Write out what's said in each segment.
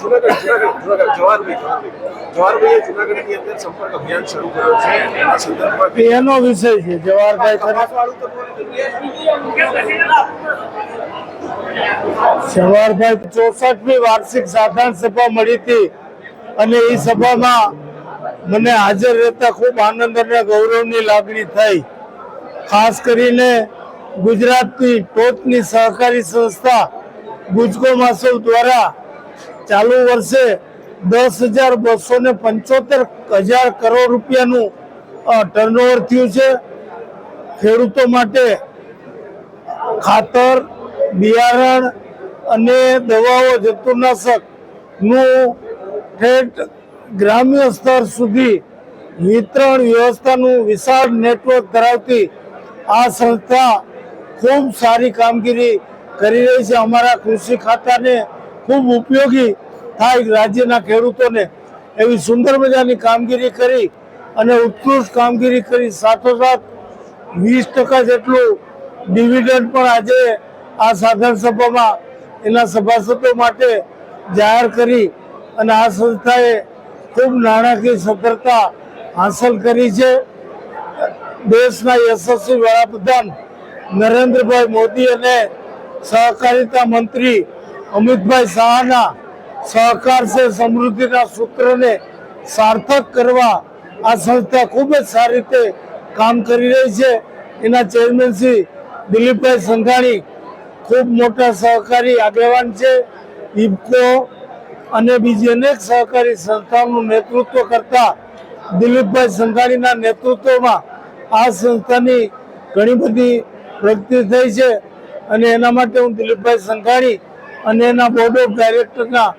જુનાગઢ જુનાગઢ જુનાગઢ જવાહરભાઈ જવાહરભાઈએ જુનાગઢની અંદર સંપર્ક અભિયાન શરૂ કર્યો છે. એના સંદર્ભમાં એનો વિષય છે જવાહરભાઈ ખરા તપાસવાળું તો જવાહરભાઈ ચોસઠમી વાર્ષિક સાધારણ સભા મળી હતી અને એ સભામાં મને હાજર રહેતા ખૂબ આનંદ અને ગૌરવની લાગણી થઈ. ખાસ કરીને ગુજરાતની ટોચની સહકારી સંસ્થા ગુજકો માસોલ દ્વારા ચાલુ વર્ષે દસ હજાર બસો ને પંચોતેર હજાર કરોડ રૂપિયાનું ટર્નઓવર થયું છે. ખેડૂતો માટે ખાતર, બિયારણ અને દવાઓ, જંતુનાશકનું ઠેઠ ગ્રામ્ય સ્તર સુધી વિતરણ વ્યવસ્થાનું વિશાળ નેટવર્ક ધરાવતી આ સંસ્થા ખૂબ સારી કામગીરી કરી રહી છે. અમારા કૃષિ ખાતાને ખૂબ ઉપયોગી થાય રાજ્યના ખેડૂતોને એવી સુંદર મજાની કામગીરી કરી અને ઉત્કૃષ્ટ કામગીરી કરી. સાથોસાથ વીસ ટકા જેટલું ડિવિડન્ડ પણ આજે આ સાધન સભામાં એના સભાસદો માટે જાહેર કરી અને આ સંસ્થાએ ખૂબ નાણાકીય સફળતા હાંસલ કરી છે. દેશના યશસ્વી વડાપ્રધાન નરેન્દ્રભાઈ મોદી અને સહકારિતા મંત્રી અમિતભાઈ શાહના સહકાર છે, સમૃદ્ધિના સૂત્રને સાર્થક કરવા આ સંસ્થા ખૂબ જ સારી રીતે કામ કરી રહી છે. એના ચેરમેન શ્રી દિલીપભાઈ સંઘાણી ખૂબ મોટા સહકારી આગેવાન છે. ઇફકો અને બીજી અનેક સહકારી સંસ્થાઓનું નેતૃત્વ કરતા દિલીપભાઈ સંઘાણીના નેતૃત્વમાં આ સંસ્થાની ઘણી બધી પ્રગતિ થઈ છે. અને એના માટે હું દિલીપભાઈ સંઘાણી અને એના બોર્ડ ઓફ ડાયરેક્ટરના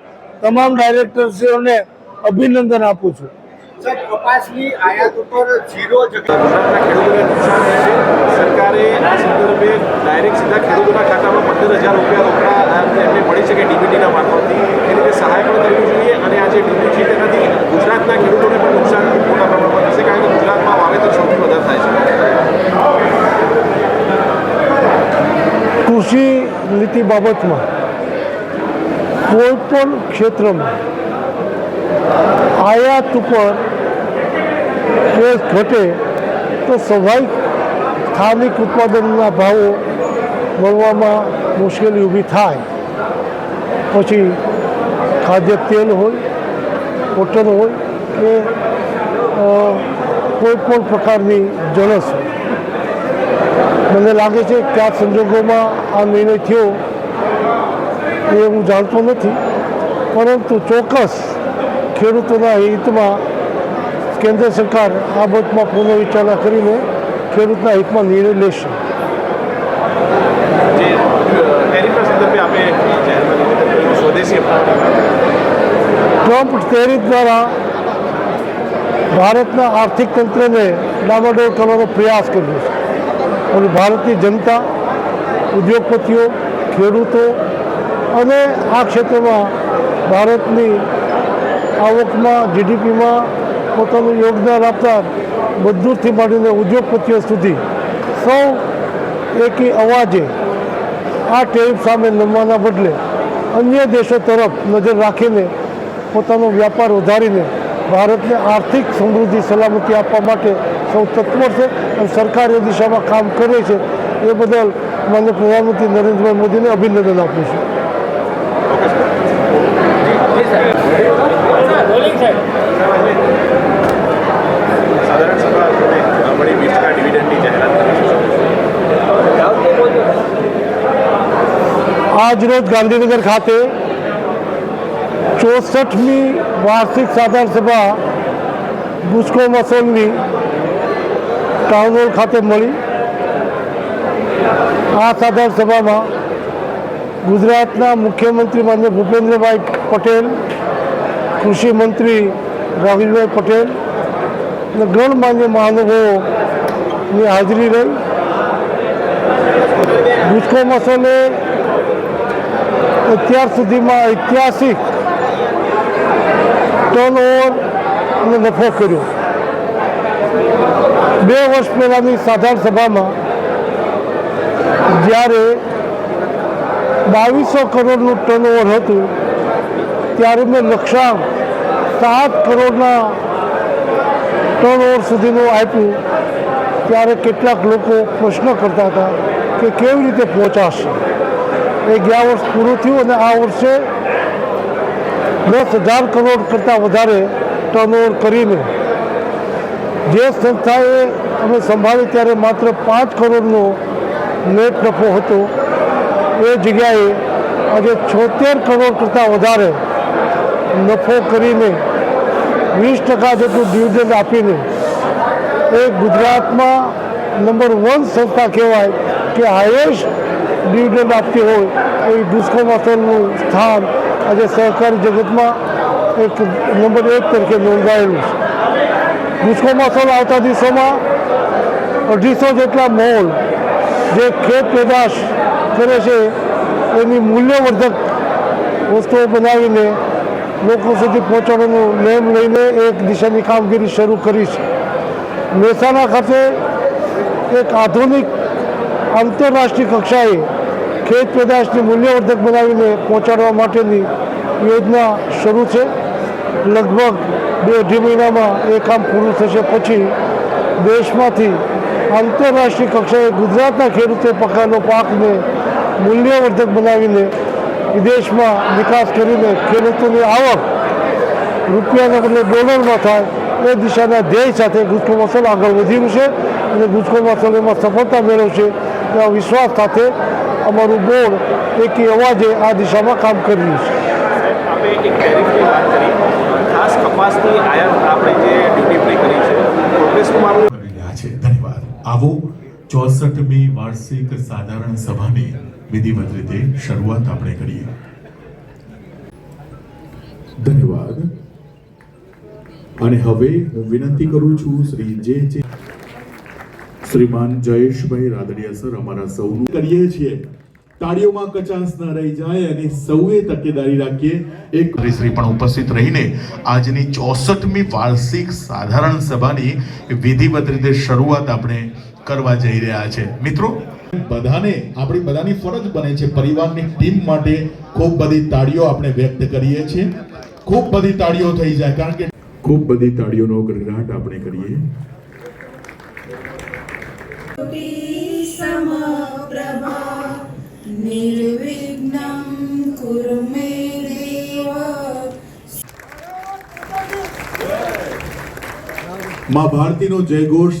તમામ ડાયરેક્ટરશ્રીઓને અભિનંદન આપું છું. કપાસની આયાત ઉપર ઝીરો સરકારે આ સંદર્ભે ડાયરેક્ટ સીધા ખેડૂતોના ખાતામાં પંદર હજાર રૂપિયા રોકડા એમને મળી શકે ડીબીટીના મારફતથી એ રીતે સહાય પણ કરવી જોઈએ અને આ જે ડીબી છે તેનાથી ગુજરાતના ખેડૂતોને પણ નુકસાન મોટા પ્રમાણમાં થશે કારણ કે ગુજરાતમાં વાવેતર સૌથી વધારે થાય છે. કૃષિ નીતિ બાબતમાં કોઈ પણ ક્ષેત્રમાં આયાત ઉપર કેસ ઘટે તો સ્વાભાવિક સ્થાનિક ઉત્પાદનના ભાવો મળવામાં મુશ્કેલી ઊભી થાય. પછી ખાદ્ય તેલ હોય કોટન હોય કે કોઈ પણ પ્રકારની જણસ હોય. મને લાગે છે કે આ સંજોગોમાં આ નિર્ણય થયો. એ હું જાણતો નથી. પરંતુ ચોક્કસ ખેડૂતોના હિતમાં કેન્દ્ર સરકાર આ બાબતમાં પુનઃવિચારણા કરીને ખેડૂતના હિતમાં નિર્ણય લેશે. ટ્રમ્પ ટેરિફ દ્વારા ભારતના આર્થિક તંત્રને ડામાડોળ કરવાનો પ્રયાસ કર્યો છે. અને ભારતની જનતા ઉદ્યોગપતિઓ ખેડૂતો અને આ ક્ષેત્રમાં ભારતની આવકમાં જીડીપીમાં પોતાનું યોગદાન આપતા મજદૂરથી માંડીને ઉદ્યોગપતિઓ સુધી સૌ એકી અવાજે આ ટેરિફ સામે લમવાના બદલે અન્ય દેશો તરફ નજર રાખીને પોતાનો વ્યાપાર વધારીને ભારતને આર્થિક સમૃદ્ધિ સલામતી આપવા માટે સૌ તત્પર છે અને સરકાર એ દિશામાં કામ કરે છે એ બદલ માન્ય પ્રધાનમંત્રી નરેન્દ્રભાઈ મોદીને અભિનંદન આપું છું. સાધારણ સભા મળી વીસ ટકા ડિવિડન્ડની જાહેરાત કરી છે આજ રોજ ગાંધીનગર ખાતે ચોસઠમી વાર્ષિક સાધારણ સભા ગુસ્કો મસોલની ટાઉન હોલ ખાતે મળી આ સાધારણ સભામાં ગુજરાતના મુખ્યમંત્રી માન્ય ભૂપેન્દ્રભાઈ પટેલ, કૃષિ મંત્રી રાહુલભાઈ પટેલ અને ગણમાન્ય મહાનુભાવોની હાજરી રહી. ગુસ્કો મસોલે અત્યાર સુધીમાં ઐતિહાસિક ટર્ન ઓવર અને નફો કર્યો. બે વર્ષ પહેલાંની સાધારણ સભામાં જ્યારે બાવીસો કરોડનું ટર્ન ઓવર હતું. ત્યારે મેં લક્ષ્યાંક સાત કરોડના ટર્ન સુધીનું આપ્યું. ત્યારે કેટલાક લોકો પ્રશ્ન કરતા હતા કે કેવી રીતે પહોંચાશે. એ ગયા વર્ષ પૂરું થયું અને આ વર્ષે દસ હજાર કરોડ કરતાં વધારે ટર્નઓવર કરીને જે સંસ્થાએ અમે સંભાળી ત્યારે માત્ર પાંચ કરોડનો નેટ નફો હતો. એ જગ્યાએ આજે છોતેર કરોડ કરતાં વધારે નફો કરીને વીસ ટકા જેટલું ડિવિડન્ડ આપીને એ ગુજરાતમાં નંબર વન સંસ્થા કહેવાય કે હાઈએસ્ટ ડિવિડન્ડ આપતી હોય એવી ગુસ્કો મસલનું સ્થાન આજે સહકારી જગતમાં એક નંબર એક તરીકે નોંધાયેલું છે. ગુસ્કો મસલ આવતા દિવસોમાં અઢીસો જેટલા મોલ જે ખેત પેદાશ કરે છે, એની મૂલ્યવર્ધક વસ્તુઓ બનાવીને લોકો સુધી પહોંચાડવાનો નેમ લઈને એક દિશાની કામગીરી શરૂ કરી છે. મહેસાણા ખાતે એક આધુનિક આંતરરાષ્ટ્રીય કક્ષાએ ખેત પેદાશને મૂલ્યવર્ધક બનાવીને પહોંચાડવા માટેની યોજના શરૂ છે. લગભગ બે અઢી મહિનામાં એ કામ પૂરું થશે પછી દેશમાંથી આંતરરાષ્ટ્રીય કક્ષાએ ગુજરાતના ખેડૂતે પકાયેલો પાકને મૂલ્યવર્ધક બનાવીને વિદેશમાં નિકાસ કરીને ખેડૂતોની આવક રૂપિયાના બદલે ડોલરમાં થાય એ દિશાના ધ્યેય સાથે ગુજકો મસલ આગળ વધ્યું છે અને ગુજકો મસલ એમાં સફળતા મેળવશે. એવા વિશ્વાસ સાથે અમારું બોર્ડ એક અવાજે આ દિશામાં કામ કરી રહ્યું છે. આપણે એક ટેરિફની વાત કરી. ખાસ કપાસની આપણે જે ડ્યુટી ફ્રી કરી છે પ્રોગ્રેસનું મામલું કરી રહ્યા છે. ધન્યવાદ. આવો ચોસઠમી વાર્ષિક સાધારણ સભાની વિધિવત રીતે શરૂઆત આપણે કરીએ. ધન્યવાદ. અને હવે હું વિનંતી કરું છું શ્રી જે જે શ્રીમાન જયેશભાઈ રાદડિયા સર અમારા સૌનું કરીએ છીએ. તાળીઓમાં કચાસ ન રહી જાય અને સૌએ તકેદારી રાખીએ. એક શ્રી પણ ઉપસ્થિત રહીને આજની ચોસઠમી વાર્ષિક સાધારણ સભાની વિધિવત રીતે શરૂઆત આપણે કરવા જઈ રહ્યા છે. મિત્રો બધાને, આપણી બધાની ફરજ બને છે પરિવારની ટીમ માટે ખૂબ બધી તાળીઓ આપણે વ્યક્ત કરીએ છીએ. ખૂબ બધી તાળીઓ થઈ જાય, કારણ કે ખૂબ બધી તાળીઓનો ગરગડાટ આપણે કરીએ. નિર્વિઘ્નમ કુરુ મે દેવ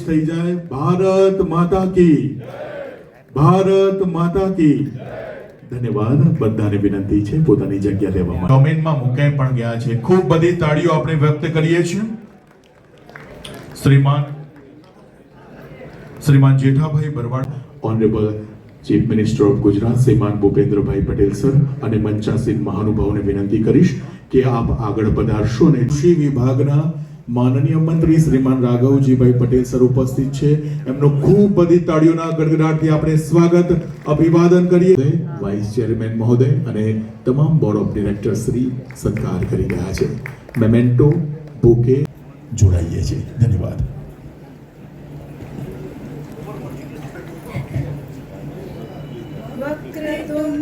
થઈ જાય, ભારત માતા કી. જય ભારત માતા કી. ધન્યવાદ. બધાને વિનંતી છે પોતાની જગ્યા લેવા માટે. ડોમેનમાં મુકાઈ પણ ગયા છે. ખૂબ બધી તાળીઓ આપણે વ્યક્ત કરીએ છીએ. Shriman Shriman Jethabhai Barvad honourable chief minister of Gujarat Shriman Bhupendrabhai Patel sir અને મંચાસીન મહાનુભાવોને વિનંતી કરીશ કે આપ આગળ પધારશો અને કૃષિ વિભાગના માનનીય મંત્રી શ્રીમાન રાઘવજીભાઈ પટેલ સર ઉપસ્થિત છે. એમનો ખૂબ બધી તાળીઓના ગડગડાટથી આપણે સ્વાગત અભિવાદન કરીએ. વાઇસ ચેરમેન મહોદય અને તમામ બોર્ડ ઓફ ડિરેક્ટર શ્રી સત્કાર કરી રહ્યા છે. મેમેન્ટો બુકે જોડાઈએ છીએ. ધન્યવાદ.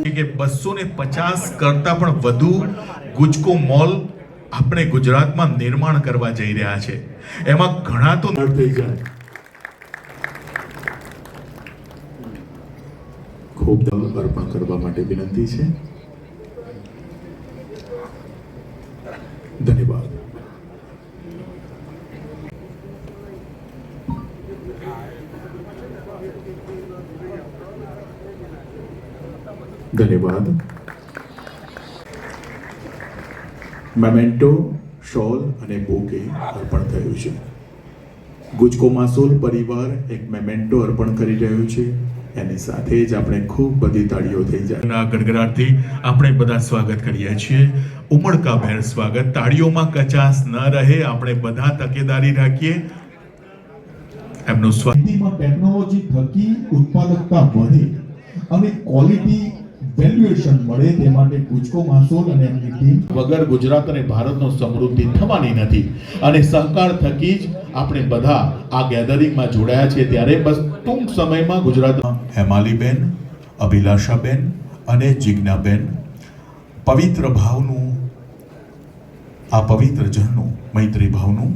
કે બસો ને પચાસ કરતા પણ વધુ ગુજકો મોલ આપણે ગુજરાતમાં નિર્માણ કરવા જઈ રહ્યા છે. એમાં ઘણા તો થઈ જાય. ખૂબ દલ અર્પણ કરવા માટે વિનંતી છે. ધન્યવાદ. ધન્યવાદ. મેમેન્ટો, શોલ અને બોકે અર્પણ થયું છે. ગુજકો માસોલ પરિવાર એક મેમેન્ટો અર્પણ કરી રહ્યું છે. એની સાથે જ આપણે ખૂબ બધી તાળીઓ થઈ જાય. ના ગડગડાટથી આપણે બધા સ્વાગત કરીએ છીએ. ઉમળકાભેર સ્વાગત. તાળીઓમાં કચાસ ન રહે, આપણે બધા તકેદારી રાખીએ. એમનું સ્વાગત ટેકનોલોજી થકી ઉત્પાદકતા વધે અને ક્વોલિટી વેલ્યુએશન મળે તે માટે ગુજકો માસોલ અને એમની ટીમ વગર ગુજરાત અને ભારતનો સમૃદ્ધિ થવાની નથી. અને સહકાર થકી જ આપણે બધા આ ગેધરિંગમાં જોડાયા છે ત્યારે બસ ટૂંક સમયમાં ગુજરાતમાં હેમાલીબેન અભિલાષાબેન અને જિજ્ઞાબેન પવિત્ર ભાવનું આ પવિત્ર જળનું મૈત્રી ભાવનું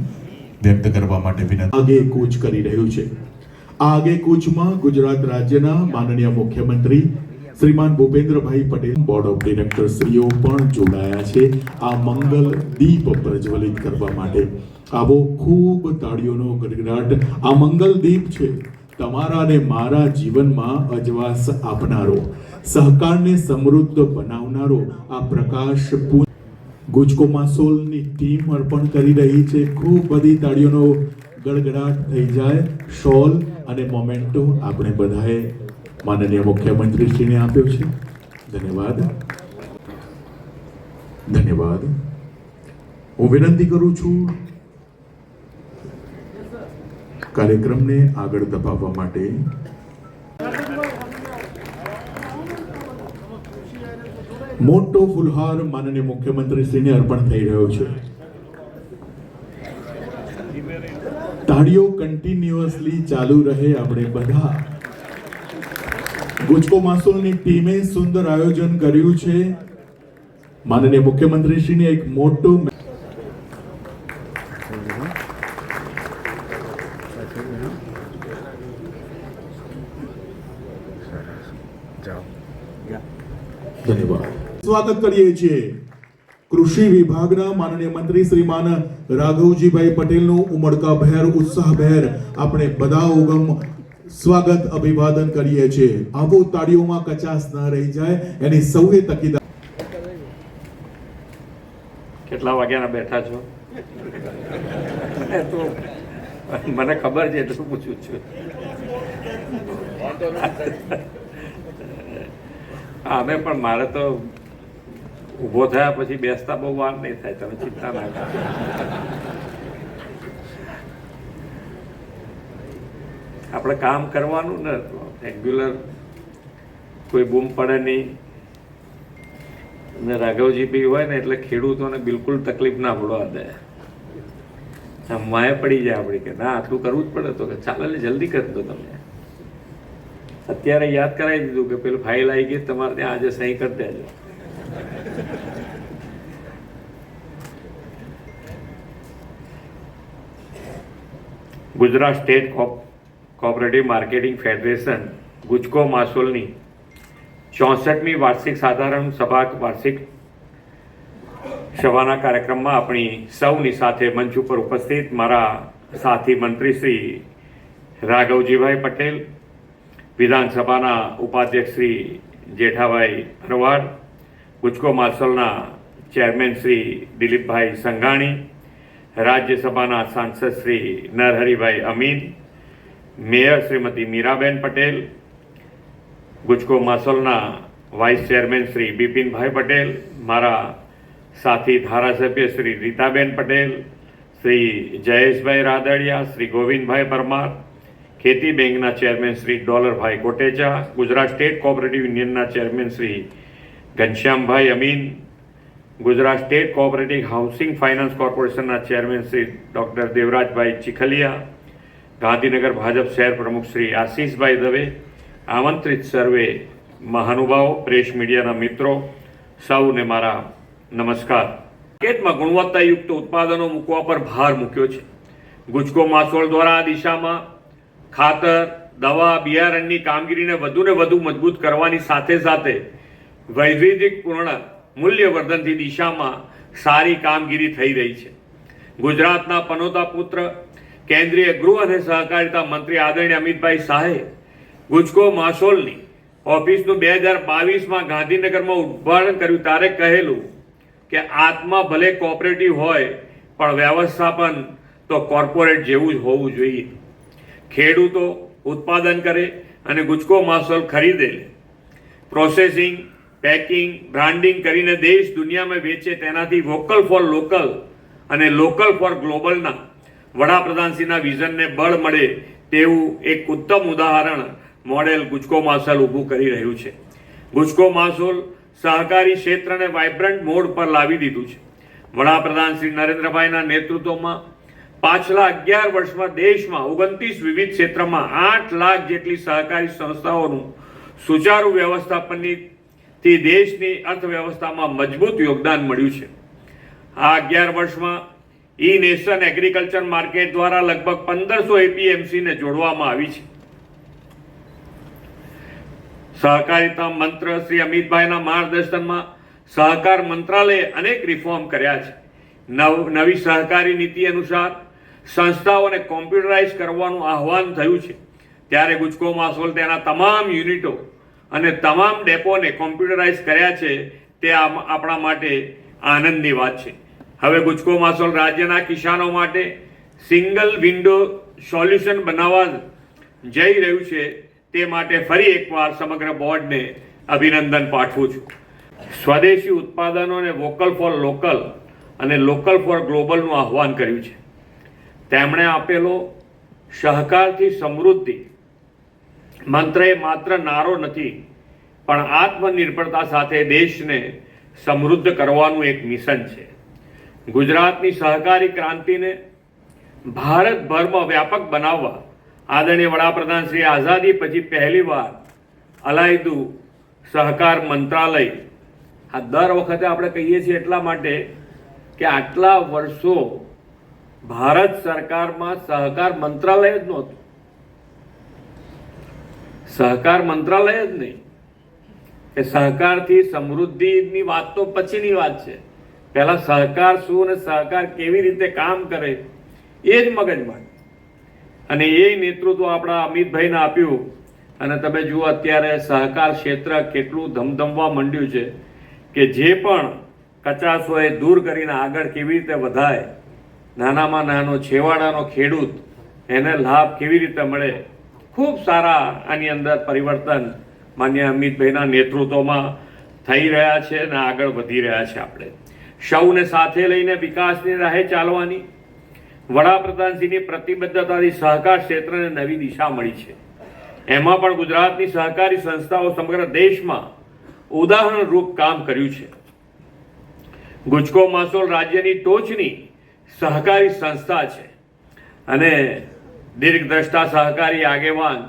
વ્યક્ત કરવા માટે વિનંતી આગે કૂચ કરી રહ્યું છે. આ આગે કૂચમાં ગુજરાત રાજ્યના માનનીય મુખ્યમંત્રી Shriman Bhupendrabhai Patel board of director શ્રીઓ પણ જોડાયા છે. આ મંગલ દીપ પ્રજ્વલિત કરવા માટે. આવો ખૂબ તાળીઓનો ગડગડાટ. આ મંગલ દીપ છે તમારા અને મારા જીવનમાં અજવાસ આપનારો, સહકારને સમૃદ્ધ બનાવનારો. આ પ્રકાશ ગુજકો માસોલની ટીમ અર્પણ કરી રહી છે. ખૂબ બધી તાળીઓનો ગડગડાટ થઈ જાય. શોલ અને મોમેન્ટો આપણે બધાએ માનનીય મુખ્યમંત્રીશ્રીને આપ્યો છે. ધન્યવાદ. ધન્યવાદ. હું વિનંતી કરું છું કાર્યક્રમને આગળ ધપાવવા માટે. મોટો ફુલહાર માનનીય મુખ્યમંત્રીશ્રીને અર્પણ થઈ રહ્યો છે. તાળીઓ કન્ટિન્યુઅસલી ચાલુ રહે, આપણે બધા ગુજકો માસોલની ટીમે સુંદર આયોજન કર્યું છે. માનનીય મુખ્યમંત્રીશ્રીને એક મોટું સ્વાગત કરીએ છીએ કૃષિ વિભાગના માનનીય મંત્રી શ્રીમાન રાઘવજીભાઈ પટેલનું ઉમળકાભેર, ઉત્સાહભેર આપણે બધા ઉગમ સ્વાગત અભિવાદન કરીએ છીએ. આવો તાળીઓમાં કચાસ ન રહી જાય, એની સૌએ તકીદા કેટલા વાગ્યાના બેઠા છો? મને ખબર છે એટલું પૂછું છું. અમે પણ મારે તો ઊભો થયા પછી બેસતા બહુ વાર નહીં થાય, તમે ચિંતા ના આપણે કામ કરવાનું ને રેગ્યુલર કોઈ બૂમ પડે નહીં. ને રાઘવજી બી હોય ને એટલે ખેડૂતોને બિલકુલ તકલીફ ના પડવા દે. માએ પડી જાય આપણી કે ના, આટલું કરવું જ પડે તો કે ચાલે જલ્દી કરી દો તમે. અત્યારે યાદ કરાવી દીધું કે પેલું ફાઇલ આવી ગઈ, તમારે ત્યાં આજે સહી કરી દેજો. Gujarat state cooperative marketing federation Gujco માસોલની ચોસઠમી વાર્ષિક સાધારણ સભા વાર્ષિક સભાના કાર્યક્રમમાં આપણી સૌની સાથે મંચ ઉપર ઉપસ્થિત મારા સાથી મંત્રી શ્રી રાઘવજીભાઈ પટેલ, વિધાનસભાના ઉપાધ્યક્ષ શ્રી જેઠાભાઈ ભરવાડ ગુજકો માસોલના ચેરમેન શ્રી દિલીપભાઈ સંઘાણી, રાજ્યસભાના સાંસદ શ્રી નરહરિભાઈ અમીન મેયર શ્રીમતી મીરાબેન પટેલ, ગુજકો માસોલના વાઇસ ચેરમેન શ્રી બિપિનભાઈ પટેલ, મારા સાથી ધારાસભ્ય શ્રી રીતાબેન પટેલ, શ્રી જયેશભાઈ રાદડિયા, શ્રી ગોવિંદભાઈ પરમાર, ખેતી બેંકના chairman Shri Dollarbhai Kotecha, Gujarat state cooperative યુનિયનના chairman Shri Ghanshyambhai Amin, Gujarat state cooperative housing finance કોર્પોરેશનના ચેરમેન શ્રી ડૉક્ટર દેવરાજભાઈ ચીખલિયા ગાંધીનગર ભાજપ શહેર પ્રમુખ શ્રી આશીષભાઈ દવે, આમંત્રિત સર્વે મહાનુભાવો, પ્રેસ મીડિયાના મિત્રો, સૌને મારા નમસ્કાર. માર્કેટમાં ગુણવત્તાયુક્ત ઉત્પાદનો મૂકવા પર ભાર મૂક્યો છે. ગુજકો માસોળ દ્વારા આ દિશામાં ખાતર, દવા, બિયારણની કામગીરીને વધુને વધુ મજબૂત કરવાની સાથે સાથે વૈવિધ્યપૂર્ણ મૂલ્યવર્ધનથી દિશામાં સારી કામગીરી થઈ રહી છે. ગુજરાતના પનોતા પુત્ર કેન્દ્રીય ગૃહ અને સહકારિતા મંત્રી આદરણીય અમિતભાઈ શાહે ગુજકો માસોલની ઓફિસનું બે હજાર બાવીસમાં ગાંધીનગરમાં ઉદ્ઘાટન કર્યું. ત્યારે કહેલું કે આત્મા ભલે કોઓપરેટિવ હોય, પણ વ્યવસ્થાપન તો કોર્પોરેટ જેવું જ હોવું જોઈએ. ખેડૂતો ઉત્પાદન કરે અને ગુજકો માસોલ ખરીદે પ્રોસેસિંગ, પેકિંગ, બ્રાન્ડિંગ કરીને દેશ દુનિયામાં વેચે તેનાથી વોકલ ફોર લોકલ અને લોકલ ફોર ગ્લોબલના વડાપ્રધાનશ્રીના વિઝનને બળ મળે તેવું એક ઉત્તમ ઉદાહરણ મોડેલ ગુજકો માસોલ ઊભું કરી રહ્યું છે. ગુજકો માસોલ સહકારી ક્ષેત્રને વાઇબ્રન્ટ મોડ પર લાવી દીધું છે. વડાપ્રધાન શ્રી નરેન્દ્રભાઈના નેતૃત્વમાં પાછલા અગિયાર વર્ષમાં દેશમાં ઓગણત્રીસ વિવિધ ક્ષેત્રમાં આઠ લાખ જેટલી સહકારી સંસ્થાઓનું સુચારુ વ્યવસ્થાપનની દેશની અર્થવ્યવસ્થામાં મજબૂત યોગદાન મળ્યું છે. આ અગિયાર વર્ષમાં ઈ નેશન એગ્રીકલ્ચર માર્કેટ દ્વારા લગભગ પંદરસો એપીએમસીને જોડવામાં આવી છે. સહકારિતા મંત્ર શ્રી અમિતભાઈના માર્ગદર્શનમાં સહકાર મંત્રાલયે અનેક રિફોર્મ કર્યા છે. નવ, નવી સહકારી નીતિ અનુસાર સંસ્થાઓને કોમ્પ્યુટરાઇઝ કરવાનું આહવાન થયું છે. ત્યારે ગુજકો માસોલ તેના તમામ યુનિટો અને તમામ ડેપોને કોમ્પ્યુટરાઇઝ કર્યા છે તે આપણા માટે આનંદની વાત છે. હવે ગુજકો માસોલ રાજ્યના કિસાનો માટે સિંગલ વિન્ડો સોલ્યુશન બનાવવા જઈ રહ્યું છે તે માટે ફરી એકવાર સમગ્ર બોર્ડને અભિનંદન પાઠવું છું. સ્વદેશી ઉત્પાદનોને વોકલ ફોર લોકલ અને લોકલ ફોર ગ્લોબલનું આહવાન કર્યું છે. તેમણે આપેલો સહકારથી સમૃદ્ધિ મંત્ર એ માત્ર નારો નથી, પણ આત્મનિર્ભરતા સાથે દેશને સમૃદ્ધ કરવાનું એક મિશન છે. ગુજરાતની સહકારી ક્રાંતિને ભારતભરમાં વ્યાપક બનાવવા આદરણીય વડાપ્રધાન શ્રી આઝાદી પછી પહેલીવાર અલાયદું સહકાર મંત્રાલય. આ દર વખતે આપણે કહીએ છીએ એટલા માટે કે આટલા વર્ષો ભારત સરકારમાં સહકાર મંત્રાલય જ નહોતું. સહકાર મંત્રાલય જ નહીં. કે સહકારથી સમૃદ્ધિની વાત તો પછીની વાત છે. પહેલા સહકાર શું અને સહકાર કેવી રીતે કામ કરે એ જ મગજમાં. અને એ નેતૃત્વ આપણા અમિતભાઈને આપ્યું. અને તમે જુઓ અત્યારે સહકાર ક્ષેત્ર કેટલું ધમધમવા માંડ્યું છે કે જે પણ કચાશ હોય દૂર કરીને આગળ કેવી રીતે વધાય, નાનામાં નાનો છેવાડાનો ખેડૂત, એને લાભ કેવી રીતે મળે, ખૂબ સારા આની અંદર પરિવર્તન માન્ય અમિતભાઈના નેતૃત્વમાં થઈ રહ્યા છે અને આગળ વધી રહ્યા છે આપણે. સૌને સાથે લઈને વિકાસની રાહે ચાલવાની. વડાપ્રધાનશ્રીની પ્રતિબદ્ધતાથી સહકાર ક્ષેત્રને નવી દિશા મળી છે. એમાં પણ ગુજરાતની સહકારી સંસ્થાઓ સમગ્ર દેશમાં ઉદાહરણરૂપ કામ કર્યું છે. ગુજકો માસોલ રાજ્યની ટોચની સહકારી સંસ્થા છે અને દીર્ઘદ્રષ્ટા સહકારી આગેવાન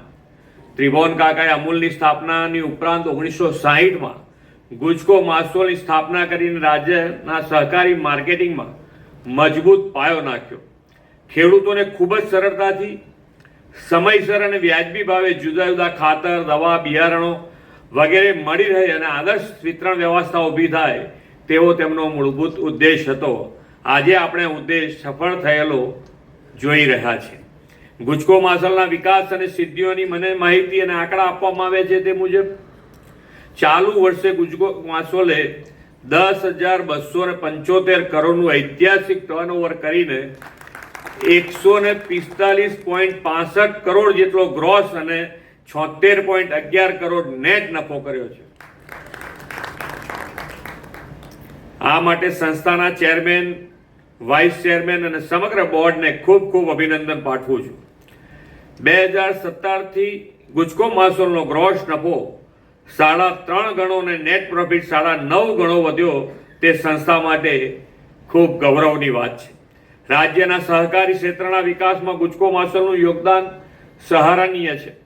ત્રિભુવન કાકાએ અમૂલની સ્થાપનાની ઉપરાંત ઓગણીસો સાહીઠમાં ગુજકો માસોલની સ્થાપના કરીને રાજ્યના સહકારી માર્કેટિંગમાં મજબૂત પાયો નાખ્યો. ખેડૂતોને ખૂબ જ સરળતાથી સમયસર અને વ્યાજબી ભાવે જુદા જુદા ખાતર, દવા, બિયારણો વગેરે મળી રહે અને આદર્શ વિતરણ વ્યવસ્થા ઊભી થાય તેવો તેમનો મૂળભૂત ઉદ્દેશ હતો. આજે આપણે ઉદ્દેશ સફળ થયેલો જોઈ રહ્યા છે ગુજકો માસલના વિકાસ અને સિદ્ધિઓની મને માહિતી અને આંકડા આપવામાં આવે છે તે મુજબ ચાલુ વર્ષે માસોલે દસ હજાર બસો ને પંચોતેર કરોડનું ઐતિહાસિક ટર્નઓવર કરીને એકસો ને પિસ્તાલીસ પોઈન્ટ પાસઠ કરોડ જેટલો ગ્રોસ અને છોતેર પોઈન્ટ અગિયાર કરોડ નેટ નફો કર્યો છે. આ માટે સંસ્થાના ચેરમેન વાઇસ ચેરમેન અને સમગ્ર બોર્ડને ખૂબ ખૂબ અભિનંદન પાઠવું છું. બે હજાર સત્તરથી ગુજકો માસોલનો ગ્રોસ નફો સાડા ત્રણ ગણો અને નેટ પ્રોફિટ સાડા નવ ગણો વધ્યો, તે સંસ્થા માટે ખૂબ ગૌરવની વાત છે. રાજ્યના સહકારી ક્ષેત્રના વિકાસમાં ગુજકો માસલનું યોગદાન સહારનીય છે.